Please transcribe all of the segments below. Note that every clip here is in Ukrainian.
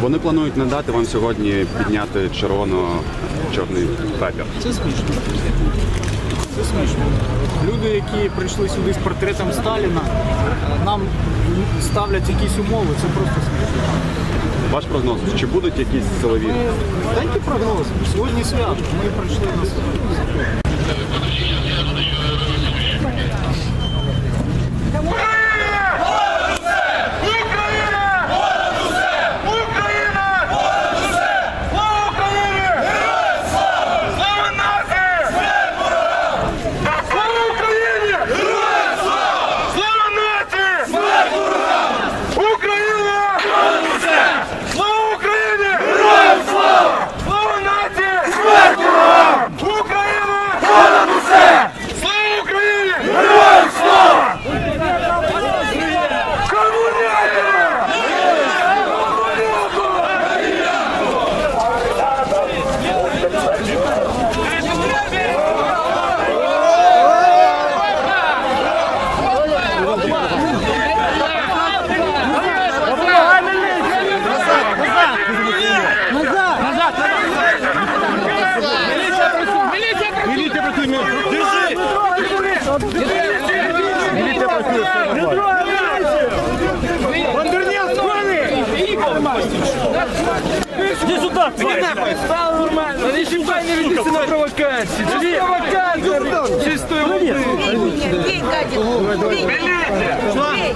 Вони планують надати вам сьогодні підняти червоно-чорний прапір. Це смішно. Це смішно. Люди, які прийшли сюди з портретом Сталіна, нам ставлять якісь умови, це просто смішно. Ваш прогноз, чи будуть якісь силові? Дайте прогноз. Сьогодні свято. Ми прийшли на свято. Стало нормально! Не считай, не ведись на провокации! Ты провокация! Чистой воды! Бей, гадину! Бей! Бей!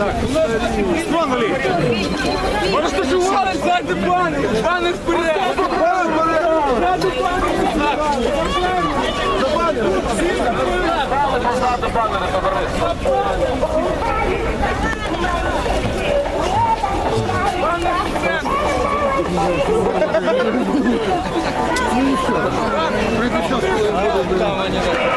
Просто живот! Сзади баны! Баны вперед! Сзади Товариство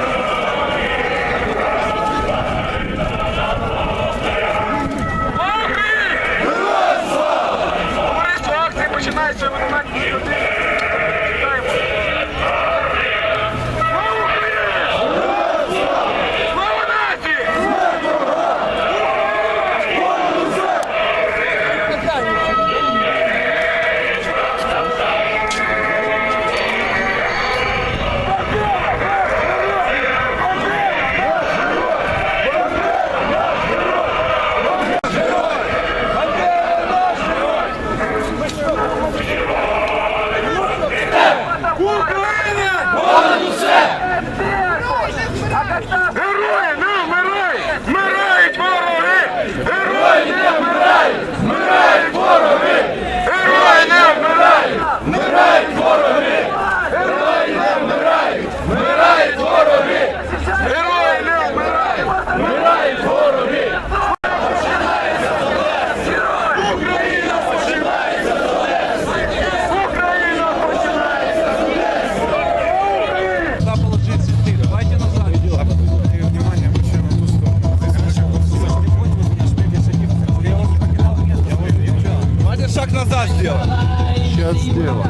Сейчас сделал.